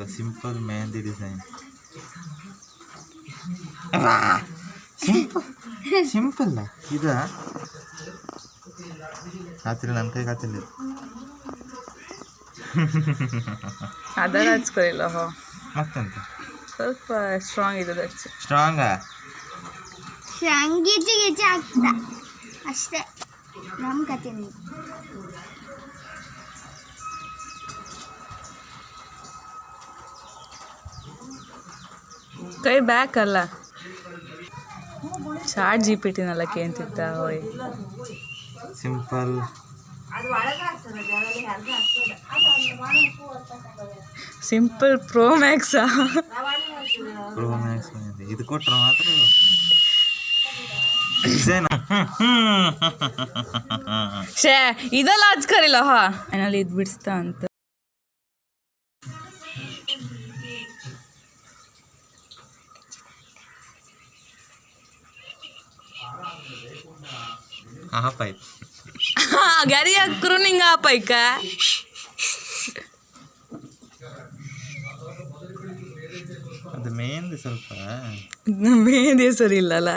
ನೋಡ್ಕೊ simple mehndi design simple simple ಇದ? ರಾತ್ರಿ ನನ್ನ ಕೈ ಕಾತಿಲ್ಲ ಅದರ ಹಚ್ಕೊಳ್ಳಿಲ್ಲ ಹೋ. ಮತ್ತೆಂತ? ಸ್ವಲ್ಪ ಸ್ಟ್ರಾಂಗ್ ಇದೆ ಸ್ಟ್ರಾಂಗ ಗೀಚಿ ಗೀಚಿ ಆಗ್ತದ. ಅಷ್ಟೇ. ನಮ್ಮ ಕತೆ ಕೈ ಬ್ಯಾಕ್ ಅಲ್ಲ. ಚಾಟ್ ಜಿ ಪಿ ಟಿನಲ್ಲ ಕೇಂತಿದ್ದ ಹೋಯ್ ಸಿಂಪಲ್ ಸಿಂಪಲ್ ಪ್ರೋ ಮ್ಯಾಕ್ಸಾ ಪ್ರೋ ಮ್ಯಾಕ್ಸ್ ಇದು ಕೊಟ್ರೆ ಮಾತ್ರ ಶೇ ಇದೆಲ್ಲ ಹಚ್ಕರಿಲ್ಲ ಹಾ. ಏನಲ್ಲಿ ಇದು ಬಿಡಿಸ್ತಾ ಅಂತ. ಗ್ಯಾರಿ ಹಾಕ್ರು ನಿಂಗೆ ಆ ಪೈಕ ಅದು ಮೆಹಂದಿ ಸ್ವಲ್ಪ. ಮೆಹಂದಿ ಹೆಸರು ಇಲ್ಲಲ್ಲ.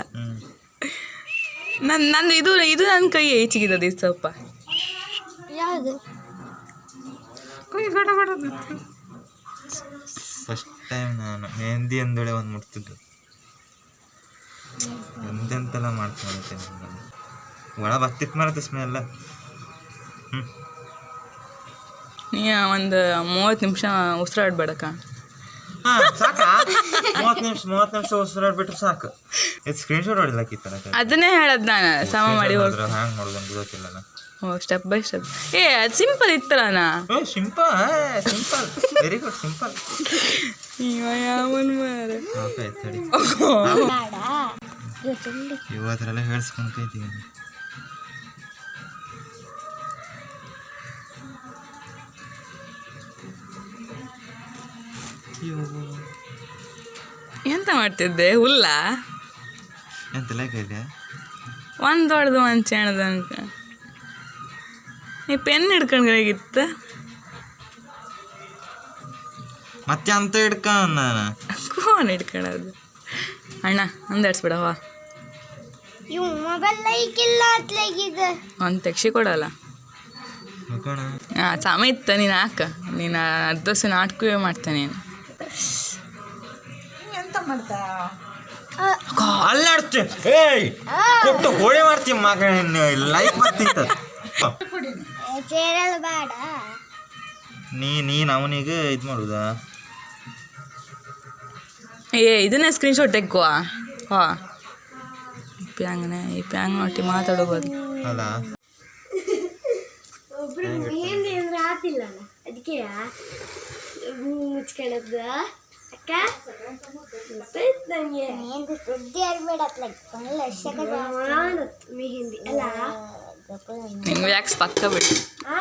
ನನ್ನ ನಂದು ಇದು ಇದು ನನ್ನ ಕೈ ಹೆಚ್ಚಿಗಿದೆ ಸ್ವಲ್ಪ. ಯಾವುದು? ಫಸ್ಟ್ ಟೈಮ್ ನಾನು ಮೆಹಂದಿ ಅಂದೊಳೆ ಒಂದು ಮುಟ್ತಿದ್ದು. ಎಂತೆಂತೆಲ್ಲ ಮಾಡ್ತೀನಿ ಒಳ ಬರ್ತಿತ್ತು ಮಾರತ್ತೆ ಸ್ಮೆಲ್. ಹ್ಞೂ ನೀ ಒಂದು ಮೂವತ್ತು ನಿಮಿಷ ಉಸಿರಾಡ್ಬೇಡಕ್ಕ. ಹಾಂ ಸಾಕಾ? ಮೂವತ್ತು ನಿಮಿಷ ಮೂವತ್ತು ನಿಮಿಷ ಉಸಿರಾಡ್ಬಿಟ್ರೆ ಸಾಕು. ಇದು ಸ್ಕ್ರೀನ್ ಶಾಟ್ ಹೊಡಿಲಾಕಿತ್ತಲ್ಲ ಅದನ್ನೇ ಹೇಳದ್ ನಾನು ಸಮ ಮಾಡಿ ಹ್ಯಾಂಗ್ ಮಾಡೋದು ಅಂತ ಗೊತ್ತಿಲ್ಲ ನಾನು ಓ ಸ್ಟೆಪ್ ಬೈ ಸ್ಟೆಪ್ ಏ ಅದು ಸಿಂಪಲ್ ಇತ್ತಲ್ಲ ಓ simple simple very good simple ಇವ ಯಾವನ್ ಮಾರೆ. ಓಕೆ ಎಂತ ಮಾಡ್ತಿದ್ದೆ? ಹುಲ್ಲ? ಎಂತ ಒಂದು ದೊಡ್ಡದು ಒಂದು ಚೆಣದ ಅನ್ಕ. ನೀ ಪೆನ್ ಹಿಡ್ಕೊಂಡ್ರಾಗಿತ್ತ ಮತ್ತೆ ಅಂತ ಹಿಡ್ಕ ನಾನು? ಕೋನ್ ಹಿಡ್ಕೊಳ್ಳೋದು ಅಣ್ಣ ಒಂದಾಡ್ಸ್ಬಿಡವ ಇವು ಮೊಬೈಲ್ ಲೈಕಿಲ್ಲ ಅತ್ಲಾಗಿದೆ ಒಂದು ತೆಗ್ಸಿ ಕೊಡಲ್ಲ. ಹಾಂ ಸಮ ಇತ್ತ ನೀನು ಹಾಕ. ನೀನು ಅರ್ಧ ದಿವಸ ನಾಟಕವೇ ಮಾಡ್ತಾನೆ ನೀನು. ಅಲ್ಲಾಡ್ತಿ. ಏಯ್ ಕೊಟ್ಟು ಹೋಳಿ ಮಾಡ್ತೀವಿ ಮಗ ಲೈಫ್ ಬರ್ತಿತ್ತ ನೀ ನೀನು ಅವನಿಗೆ ಇದು ಮಾಡುದಾ? ಏ ಇದನ್ನ ಸ್ಕ್ರೀನ್ಶಾಟ್ ತೆಗ್ಗುವ ಹಾ. ಪ್ಯಾಂಗನೆ ಪ್ಯಾಂಗ್ನೆ ಈ ಪ್ಯಾಂಗ್ ನೋಡಿ ಮಾತಾಡೋಬೋದು. ಅಲ್ಲ ಒಬ್ರು ಮೆಹಂದಿ ಅಂದ್ರೆ ಆತಿಲ್ಲ ಅದಕ್ಕೆ ಮುಚ್ಕೊಳ್ಳೋದು. ಅಕ್ಕ ಗೊತ್ತಾಯ್ತು ನನಗೆ. ಮೆಹಂದಿ ಸುದ್ದಿ ಆಡ್ಬೇಡ ಒಳ್ಳೆ ಮೆಹಂದಿ ಅಲ್ಲ? ನಿಂಗೆ ವ್ಯಾಕ್ಸ್ ಪಕ್ಕ ಬಿಟ್ಟು ಆ?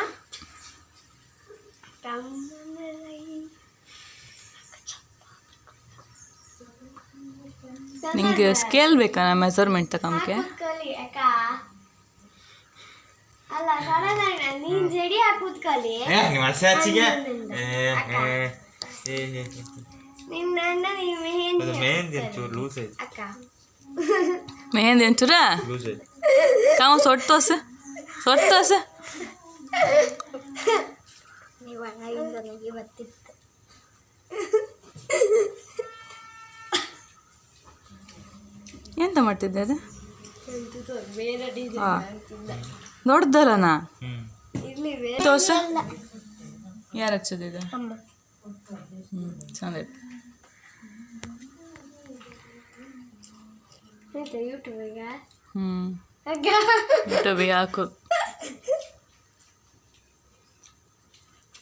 ನಿಂಗೆ ಸ್ಕೇಲ್ ಬೇಕಾ ಮೆಸರ್ಮೆಂಟ್ ತಗೊಂಬಕ್ಕೆ? ಅಲ್ಲ ಸಡನ್ ನೀನ್ ಜಡಿ ಹಾಕಿ ಕೂತ್ಕೊಳ್ಳಿ ನಿನ್ನ ಅಣ್ಣ ನೀನ್ ಮೆಹಂದಿ ಮೆಹಂದಿ ಒಂಚೂರು ಲೂಸ್ ಐತಿ ಅಕ್ಕ ಮೆಹಂದಿ ಒಂಚೂರ ಲೂಸ್ ಐತಿ ಕಾವು ಸೊಟ್ಟು ತೋಸ ಸೊಟ್ಟು ತೋಸ ನೀವು ನನಗೆ ಎಂತ ಮಾಡ್ತಿದ್ದೆ ಅದು ಬೇರೆ ನಾ ದೋಸೆ ಯಾರು ಹಚ್ಚೋದಿದೆ ಹ್ಞೂ ಚಂದ ಐತೆ ಆಯ್ತಾ ಯೂಟ್ಯೂಬಿಗೆ ಹ್ಞೂ ಯೂಟ್ಯೂಬಿಗೆ ಹಾಕು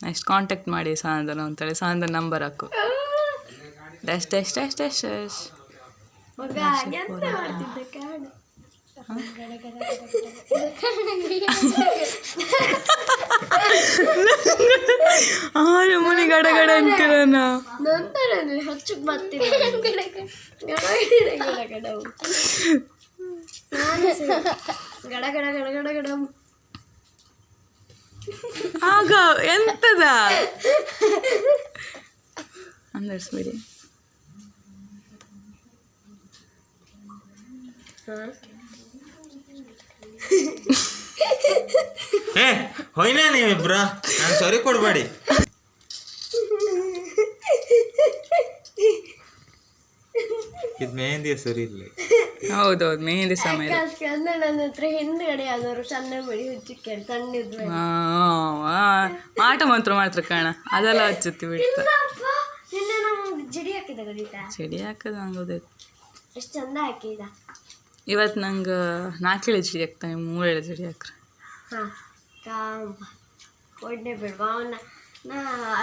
ನೆಕ್ಸ್ಟ್ ಕಾಂಟ್ಯಾಕ್ಟ್ ಮಾಡಿ ಸಾಂದನ ಅಂತೇಳಿ ಸಾಂದನ ನಂಬರ್ ಹಾಕು. Dash dash dash dash dash ಆರು ಮನೆ ಗಡ ಗಡ ಅಂತೀರಣ್ಣ ನಂತರ ಹಚ್ಚಕ್ ಬರ್ತೀನಿ ಗಡ ಗಡ ಗಡ ಗಡ ಗಡ ಗಡ ಗಡ ಆಗ ಎಂತದ ಅಂದರ್ಸ್ಬಿಡಿ ಏ ಹೊಯ್ನ ನೀವಿಬ್ರ. ನಾನು ಸರಿ ಕೊಡಬೇಡಿ. ಇದು ಮೆಹಂದಿ ಸರಿ ಇಲ್ಲ. ಹೌದೌದು ಮೆಹಂದಿ ಸಮಯ ಅಂದ್ರೆ ನನ್ನ ಹತ್ರ ಹಿಂದ್ಗಡೆ ಯಾವ್ದಾದ್ರು ಸಣ್ಣ ಬಡಿ ಹುಚ್ಚಕ್ಕೆ ಸಣ್ಣ ಮಾಟ ಮಾತ್ರ ಮಾಡ್ತಾರೆ ಕಾಣ ಅದೆಲ್ಲ ಹಚ್ಚುತ್ತಿ ಬಿಡ್ತಾ. ನಿನ್ನೆ ನಾವು ಜಡಿ ಹಾಕಿದ ಗಡಿತ ಚಡಿ ಹಾಕೋದು ಹಂಗೋದು ಎಷ್ಟು ಚಂದ ಹಾಕಿದ. ಇವತ್ತು ನಂಗೆ ನಾಲ್ಕೇಳು ಮೂರು ಹಾಕ್ತಾನೆ ಮೂರೇಳು ಚಡಿ ಹಾಕ್ರೆ ಬಿಡ್ಬ ಅವನ ನಾ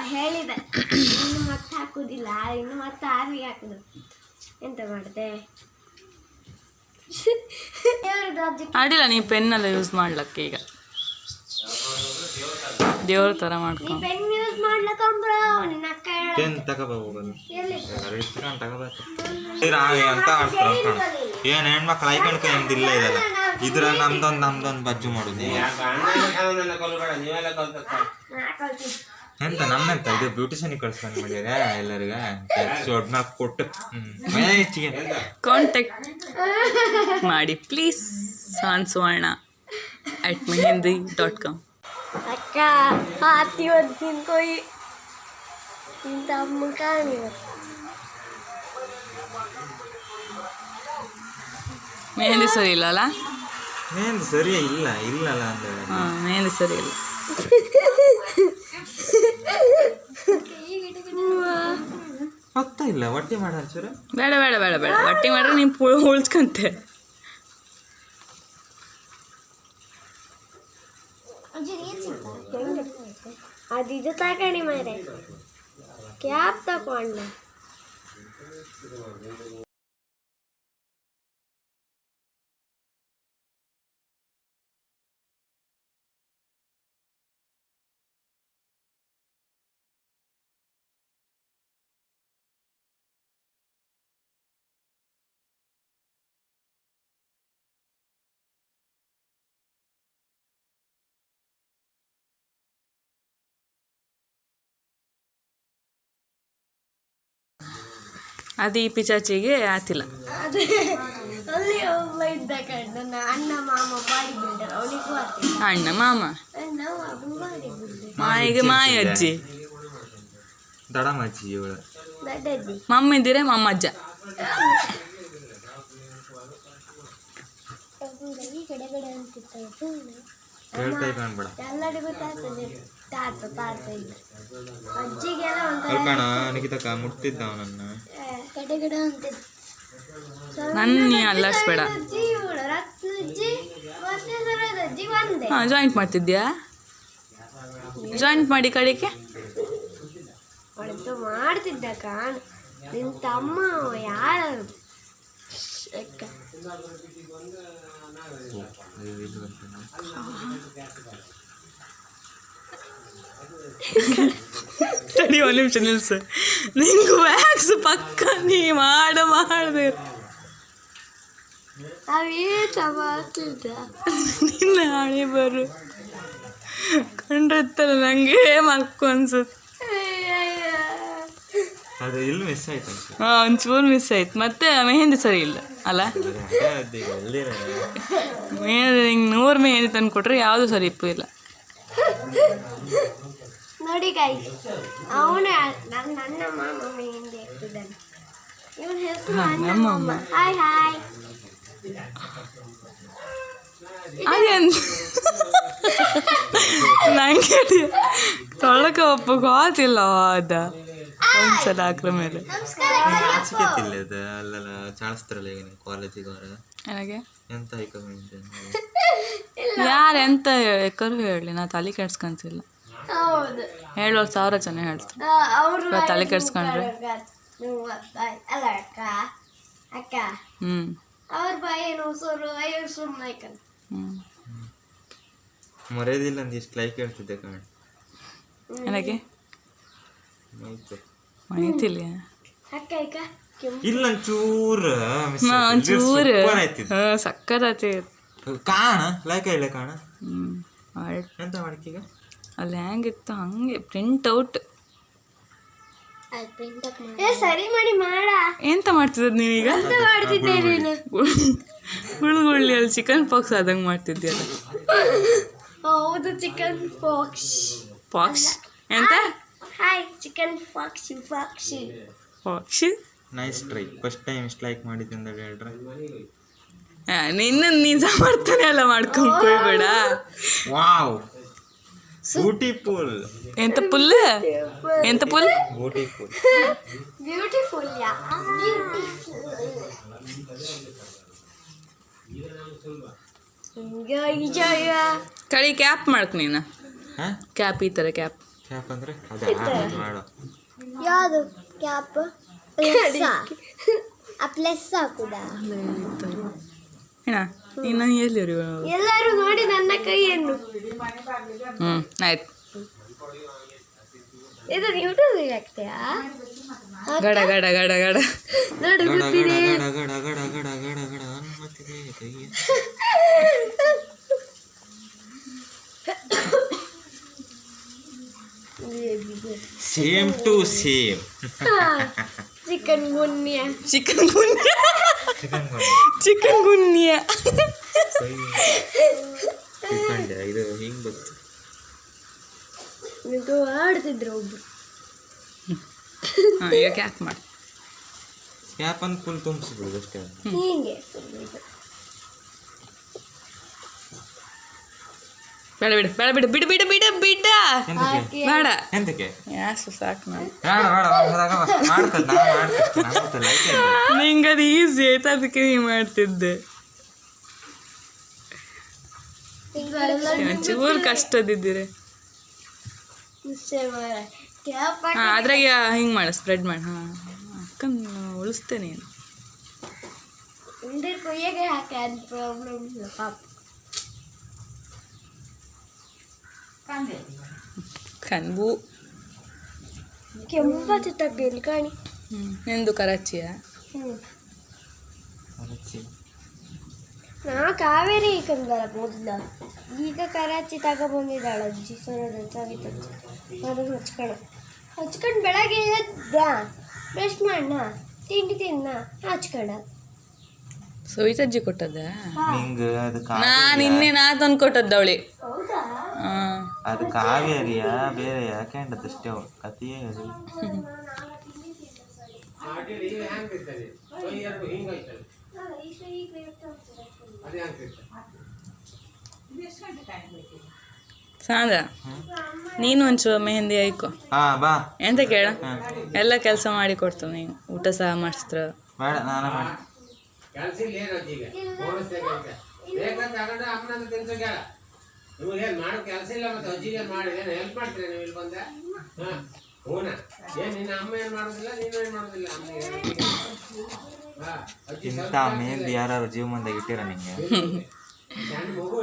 ಹೇಳಿದೆ ಇನ್ನು ಮತ್ತೆ ಹಾಕುದಿಲ್ಲ ಇನ್ನು ಮತ್ತೆ ಆರ್ಮಿಗೆ ಹಾಕುದು. ಎಂತ ಮಾಡಿದೆ? ಅಡ್ಡಿಲ್ಲ ನೀ ಪೆನ್ನೆಲ್ಲ ಯೂಸ್ ಮಾಡ್ಲಕ್ಕೆ ಈಗ. ದೇವ್ರ ಥರ ಮಾಡ್ಕೊ. ಪೆನ್ ಯೂಸ್ ಎಲ್ಲಿ? ಇಸ್ಕೊಂಡು ತಗೋಬೇಕು ಅಂತ ಆಡ್ತಾರ ಏನ್ ಹೆಣ್ಮಕ್ಳು ಐಕಣ್ಕ ಇಲ್ಲ ಇದಲ್ಲ ಇದ್ರ ನಮ್ದೊಂದ್ ನಮ್ದೊಂದ್ ಬಜ್ಜು ಮಾಡುದು. ಎಂತ ನಮ್ಮೆಂತ ಇದು ಬ್ಯೂಟಿಷನ್ ಕಳ್ಸ್ಕೊಂಡು ಮಾಡಿದ್ರೆ ಎಲ್ಲರಿಗ. ಕೊಟ್ಟು. ಹೆಚ್ಚಿಗೆ ಕಾಂಟ್ಯಾಕ್ಟ್ ಮಾಡಿ please San Suvarna at mehndi dot com ಅಕ್ಕ ಹಾತಿ ಒಂದು ತಿನ್ಕೊಯ್ ಇಂಥ ಅಮ್ಮ ಕಾಣಿ. ಮೆಹಂದಿ ಸರಿ ಇಲ್ಲ ಅಲ್ಲ ಏನ್ ಸರಿ ಇಲ್ಲ ಇಲ್ಲಲ್ಲ ಅಂತ ಹಾಂ ಮೆಹಂದಿ ಸರಿ ಇಲ್ಲ ಇಲ್ಲ ಒಟ್ಟಿ ಮಾಡ ಚೂರ ಬೇಡ ಬೇಡ ಬೇಡ ಬೇಡ ಬಟ್ಟೆ ಮಾಡ್ರೆ ನೀನು ಪು ಉಳ್ಸ್ಕಂತೆ ಅದು ಇದು ತಗೊಂಡಿ ಮಾರೆ ಕ್ಯಾಪ್ ತಕೊಂಡ ಅದು ಈ ಪಿಚಾಚಿಗೆ ಆತಿಲ್ಲ ಅಣ್ಣ ಮಾಮ ಬಾಡಿ ಬಿಲ್ಡರ್ ಅವನಿಗೂ ಆಗ್ತಿಲ್ಲ ಅಣ್ಣ ಮಾಮ? ಅಣ್ಣ ಮಾಮ ಬಾಡಿ ಬಿಲ್ಡರ್. ಮಾಯಿಗೆ ಮಾಯ ಅಜ್ಜಿ. ಮಮ್ಮ ಇದ್ದೀರಾ ಮಮ್ಮ ಅಜ್ಜ ಮಮ್ಮಿದ್ದೀರ ಮಮ್ಮಜ್ಜ. ಈ ಕಡೆ ಕಡೆ ಅಂತಿತ್ತು. ಎಲ್ಲರಿಗೂ ತಾತ ಎಲ್ಲರಿಗೂ ತಾತದೆ ತಾತ ತಾತ ಇಲ್ಲ. ಅಜ್ಜಿಗೆಲ್ಲ ಅಲ್ಕಣ ನಿಖಿತಕ್ಕ ಮುಟ್ತಿದ್ದ ಅವನನ್ನ. ಕಡೆ ಕಡೆ ಅಂತಿತ್ತು ನನ್ನ ಅಲ್ಲಾಡ್ಸ್ಬೇಡ. ಹಾಂ ಜಾಯಿಂಟ್ ಮಾಡ್ತಿದ್ಯಾ? ಜಾಯಿಂಟ್ ಮಾಡಿ ಕಡೆಗೆ? ಮಾಡ್ತಿದ್ದ ಕಾಣ. ನಿನ್ ತಮ್ಮ ಯಾರು ಅಕ್ಕ ತಡಿ ಒಂದು ನಿಮಿಷ ನೀನು ನಿಂಗೆ ವ್ಯಾಕ್ಸ್ ಪಕ್ಕ ನೀ ಮಾಡ ಮಾಡಿದೆ ನಿನ್ನ ಹಣೆ ಬರು. ಕಂಡ್ರತ್ತಲ್ಲ ನಂಗೆ ಮಕ್ಕು ಅನ್ಸುತ್ತೆ. ಅದು ಇಲ್ಲಿ ಮಿಸ್ ಆಯ್ತು ಅನ್ಸುತ್ತೆ. ಹಾಂ ಒಂಚೂರು ಮಿಸ್ ಆಯ್ತು. ಮತ್ತೆ ಮೆಹಂದಿ ಸರಿ ಇಲ್ಲ ಅಲ್ಲ? ಮೆಹಂದಿ ಹಿಂಗೆ ನೂರು ಮೆಹಂದಿ ತಂದು ಕೊಟ್ರೆ ಯಾವುದು ಸರಿ ಇಪ್ಪು ಇಲ್ಲ. ನೋಡಿ ಕೈ ಅವನೇ ನನ್ನ ಹಿಂದೆ ಇರ್ತಿದ್ದಾನೆ. ಇವನ ಹೆಸರು ಹಾಯ್ ಹಾಯ್ ನಂಗೆ ತೊಳಕ ಒಪ್ಪ ಗೊತ್ತಿಲ್ಲ ಅದ. ಒಂದ್ಸಲ ಹಾಕ್ರ ಮೇಲೆ. ತಿಲ್ಲದ ಅಲ್ಲೆಲ್ಲ ಚಾಳಿಸ್ತಾರಲ್ಲ ಈಗ ಕಾಲೇಜಿಗೆ ಅವರ ನನಗೆ? ಎಂತ ಯಾರು ಎಂತ ಎಕ್ಕರು ಹೇಳಲಿ ನಾ ತಲೆ ಕೆಡ್ಸ್ಕೊಂತಿಲ್ಲ. ಹೌದು. ಹೇಳೋರು ಸಾವಿರ ಜನ ಹೇಳ್ತಾರೆ. ಅವರು ತಲೆ ಕೆಡ್ಸ್ಕೊಂಡ್ರೆ? ಅಲ್ಲ ಅಕ್ಕ ಅಕ್ಕ. ಹ್ಞೂ ಅವ್ರ ಬಾಯಿ ಏನು ಅಯ್ಯೋ ಸುಮ್ಮನೆ ಹ್ಞೂ ಮರೆಯೋದಿಲ್ಲ ಇಷ್ಟು ಲೈಕ್ ಹೇಳ್ತಿದ್ದೆ ಕಣ. ನನಗೆ ಆಯ್ತು ಮಾಹಿತಿಲ್ಲ ಅಕ್ಕ ಅಕ್ಕ ಕೆಂಪು ಇಲ್ಲ ಒಂಚೂರು ಒಂಚೂರು. ಕಾಣ ಲೈಕ್ ಇಲ್ಲ ಕಾಣ. ಹ್ಞೂ ಆಯ್ತು. ಎಂತ ಮಾಡಕ್ಕೀಗ ಅಲ್ಲಿ ಹೆಂಗಿತ್ತು ಹಂಗೆ ಪ್ರಿಂಟ್ ಔಟ್ ಏ ಸರಿ ಮಾಡಿ ಮಾಡ. ಎಂತ ಮಾಡ್ತಿದ್ದದ್ ನೀವೀಗ? ಮಾಡ್ತಿದ್ದೆ ನೀನು? ಗುಳ್ಗುಳ್ಳಿ ಅಲ್ಲಿ ಚಿಕನ್ ಪಾಕ್ಸ್ ಆದಂಗೆ ಮಾಡ್ತಿದ್ಯಲ್ಲ. ಹೌದು ಚಿಕನ್ ಪಾಕ್ಸ್ ಪಾಕ್ಸ್ ಎಂತ? Hi chicken pox pox pox nice try first time ಇಷ್ಟು ಲೈಕ್ ಮಾಡಿದ್ದೆ ಅಂತ ಹೇಳ್ರೆ. ನಿನ್ನ ನೀನ್ ಸಮರ್ಥನೆ ಅಲ್ಲ ಮಾಡ್ಕೊಂಡ್ ಕೊಯ್ಬೇಡ. ವಾವ್ ಬ್ಯೂಟಿಫುಲ್ ಎಂತ ಪುಲ್? ಎಂತ ಪುಲ್? ಬ್ಯೂಟಿಫುಲ್ ಬ್ಯೂಟಿಫುಲ್ ಯಾ? ಜಯ ಕಳಿ ಕ್ಯಾಪ್ ಮಾಡ್ತೀನಿ ನೀನು. ಕ್ಯಾಪ್ ಈ ಥರ ಕ್ಯಾಪ್. ಕ್ಯಾಪ್ ಅಂದ್ರೆ ಅದೇ ಮಾಡು. ಯಾವುದು ಕ್ಯಾಪ್? ಪ್ಲಸ್ ಹಾಕುದಾ ಏನ ನೀನು ಎಲ್ಲಿ ಎಲ್ಲರೂ ನೋಡಿ ನನ್ನ ಕೈಯನ್ನು ಹ್ಞೂ ಆಯ್ತು ಇದು ಯೂಟ್ಯೂಬ್ ಆಗ್ತೀಯಾ ಗಡ ಗಡ ಗಡ ಗಡ ನೋಡಿ ಗಡ ಗೊತ್ತಿದೆ same to same chikungunya chikungunya chikungunya ಇದು ಹಿಂಗ್ ಬಂತು ಇದು ಆಡ್ತಿದ್ರು ಒಬ್ರು. ಹಾಂ ಈಗ ಕ್ಯಾಪ್ ಮಾಡಿ. ಕ್ಯಾಪ್ ಅಂತ ಫುಲ್ ತುಂಬಿಸ್ಬಿಡುದು ಅಷ್ಟೇ ಹೀಗೆ ಬೇಡ ಬಿಡು ಬೇಡ ಬಿಡು ಬಿಡು ಬಿಡು ಬಿಡು ಬಿಡ. ಎಂತಕ್ಕೆ ಬೇಡ. ಎಂತಕ್ಕೆ? ಯಾಸು ಸಾಕು ನಾನು. ನಂಗೆ ಅದು ಈಸಿ ಆಯ್ತು ಅದಕ್ಕೆ ನೀ ಮಾಡ್ತಿದ್ದೆ. ಚೂರು ಕಷ್ಟದಿದ್ದೀರಿ. ಹಾಂ ಅದ್ರಾಗ ಹಿಂಗೆ ಮಾಡು ಸ್ಪ್ರೆಡ್ ಮಾಡಿ. ಹಾಂ ಅಕ್ಕನ ಉಳಿಸ್ತೇನೆ. ನೀನು ಕೊಯ್ಯಗೆ ಹಾಕಿ ಅದು ಪ್ರಾಬ್ಲಮ್ ಪಾಪ. ಕನ್ಬು ಕೆಂಪತ್ತು ತಗ್ಗಿಲ್ಲ ಕಾಣಿ? ನಿಂದು ಕರಾಚಿಯ. ನಾ ಕಾವೇರಿ ಕಂದಲ್ಲ ಮೊದಲ ಈಗ ಕರಾಚಿ ತಗೊಬಂದಿದ್ದಾಳೆ. ಅಜ್ಜಿ ಸೋನದ ಸವಿತಜ್ಜಿ ಅದನ್ನು ಹಚ್ಕೊಳ ಹಚ್ಕೊಂಡು ಬೆಳಗ್ಗೆ ಎದ್ದ. ಬ್ರಷ್ ಮಾಡಣ್ಣ ತಿಂಡಿ ತಿನ್ನ. ಹಚ್ಕೊಂಡ ಸವಿತಜ್ಜಿ ಕೊಟ್ಟದ ನಿಂಗೆ ಅದು ಕಾ ನಾನು ಇನ್ನೇ ನಾ ತಂದು ಕೊಟ್ಟದ್ದು ಅವಳಿ ಹೌದಾ ಅದು ಕಾವೇರಿಯ ಬೇರೆ ಯಾಕೆಂಡದಷ್ಟೇ ಕಥೆಯೇ ಅದು. ಸಾಂದ್ರ ನೀನು ಒಂಚೂರು ಮೆಹಂದಿ ಐಕು ಹಾ ಬಾ. ಎಂತ ಕೇಳ? ಎಲ್ಲ ಕೆಲಸ ಮಾಡಿ ಕೊಡ್ತು ನೀನು. ಊಟ ಸಹ ಮಾಡಿಸ್ತ್ರ ಬೇಡ ನಾನೇ ಮಾಡಿ ಬೇಕಂತ ತಗೊಂಡು ಅಮ್ಮನಂತ ತಿನ್ಸೋಕ್ಯಾಳ ನಿಮಗೆ ಏನು ಮಾಡೋ ಕೆಲಸ ಇಲ್ಲ ಮತ್ತೆ ಅಜ್ಜಿಗೆ ಮಾಡಿ ಏನು ಹೆಲ್ಪ್ ಮಾಡ್ತೀರಿ ನೀವು ಇಲ್ಲಿ ಬಂದೆ ಹಾಂ ಹೂನ. ಏನು ನಿನ್ನ ಅಮ್ಮ ಏನು ಮಾಡೋದಿಲ್ಲ ನೀನು ಏನು ಮಾಡೋದಿಲ್ಲ? ಅಜ್ಜಿ ಇಂಥ ಮೇಲ್ ಯಾರು ಜೀವನದಾಗ ಇಟ್ಟಿರ ನಿಂಗೆ?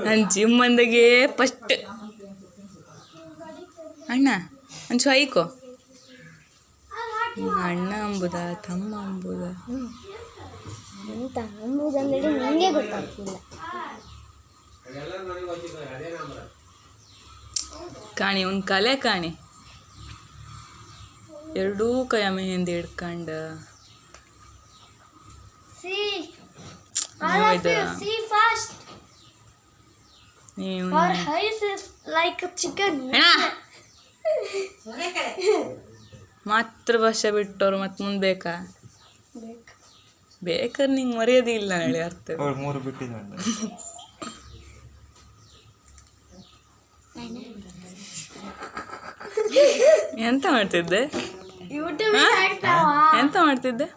ನನ್ನ ಜಿಮ್ ಬಂದಾಗೆ ಫಸ್ಟ್ ಅಣ್ಣ ಒಂಚೂರು ಐಕೋ ಅಣ್ಣ ಅಂಬುದ ತಮ್ಮ ಅಂಬುದ. ಎಂತ ಅಂಬುದಂದ್ರೆ ನಿಂಗೆ ಗೊತ್ತಾಗ್ತಿಲ್ಲ ಎಲ್ಲರ ಮನೆಗೆ ಹೋಗ್ತಿದ್ದಾರೆ ಅದೇ ನಂಬರ್ ಕಾಣಿ ಒಂದು ಕಲೆ ಕಾಣಿ. ಎರಡೂ ಕೈಯ ಮೆಹಂದಿ ಹಿಡ್ಕೊಂಡು. ಮಾತೃಭಾಷೆ ಬಿಟ್ಟವ್ರು ಮತ್ತೆ ಮುಂದೆ ಬೇಕಾ? ಬೇಕಾದ್ರೆ ನಿಂಗೆ ಮರ್ಯಾದೆ ಇಲ್ಲ ಹೇಳಿ ಅರ್ಥ. ಮೂರು ಬಿಟ್ಟಿದ್ದ ಎಂತ ಮಾಡ್ತಿದ್ದೆ? ಎಂತ ಮಾಡ್ತಿದ್ದೆ?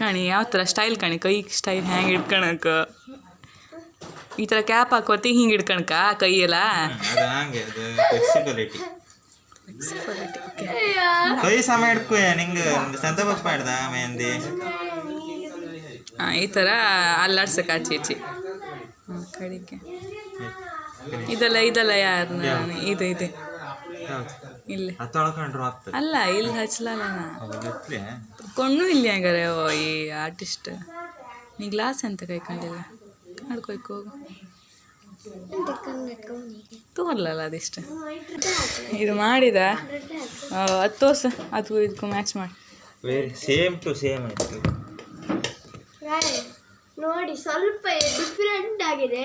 ಕಣಿ ಯಾವ ಥರ ಸ್ಟೈಲ್ ಕಣಿ? ಕೈ ಸ್ಟೈಲ್ ಹ್ಯಾಂಗೆ ಇಟ್ಕೊಳಕ ಈ ಥರ ಕ್ಯಾಪ್ ಹಾಕೋತಿ ಹಿಂಗೆ ಇಟ್ಕೊಳಕ ಕೈ ಎಲ್ಲ? ಅದು ಹಂಗೆ ಅದು ಫ್ಲೆಕ್ಸಿಬಿಲಿಟಿ ಕೈ ಸಮ ಹಿಡ್ಕೊ ನಿಂಗೆ ಮಾಡ್ದ ಮೆಹಂದಿ? ಹಾಂ ಈ ಥರ ಅಲ್ಲಾಡ್ಸಕ್ಕೆ ಆಚೆ ಈಚೆ. ಕಡಿಕೆ ಇದೆಲ್ಲ ಇದೆಲ್ಲ ಯಾರು ಇದು ಇದೆ? ಇಲ್ಲಿ. ಅಲ್ಲ ಇಲ್ಲಿ ಹಚ್ಚಲಲ್ಲ ಕೊಂಡು ಇಲ್ಲಿ ಹಂಗಾರೆ ಓ ಈ ಆರ್ಟಿಸ್ಟ್ ನೀ ಗ್ಲಾಸ್ ಅಂತ ಕೈಕೊಂಡಿಲ್ಲ ಕಾಡ್ಕೊಯ್ಕೊ ಹೋಗು. ತೋರ್ಲಲ್ಲ ಅದಿಷ್ಟ? ಇದು ಮಾಡಿದ? ಹತ್ತು ಅದು ತೋರ್ಸ. ಅದು ಇದಕ್ಕೂ ಮ್ಯಾಚ್ ಮಾಡಿ. ಸೇಮ್ ಟು ಸೇಮ್ ಆಯ್ತು. ನೋಡಿ ಸ್ವಲ್ಪ ಡಿಫ್ರೆಂಟ್ ಆಗಿದೆ.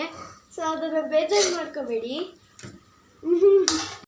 ಸೊ ಅದನ್ನು ಬೇಜಾರು ಮಾಡ್ಕೋಬೇಡಿ.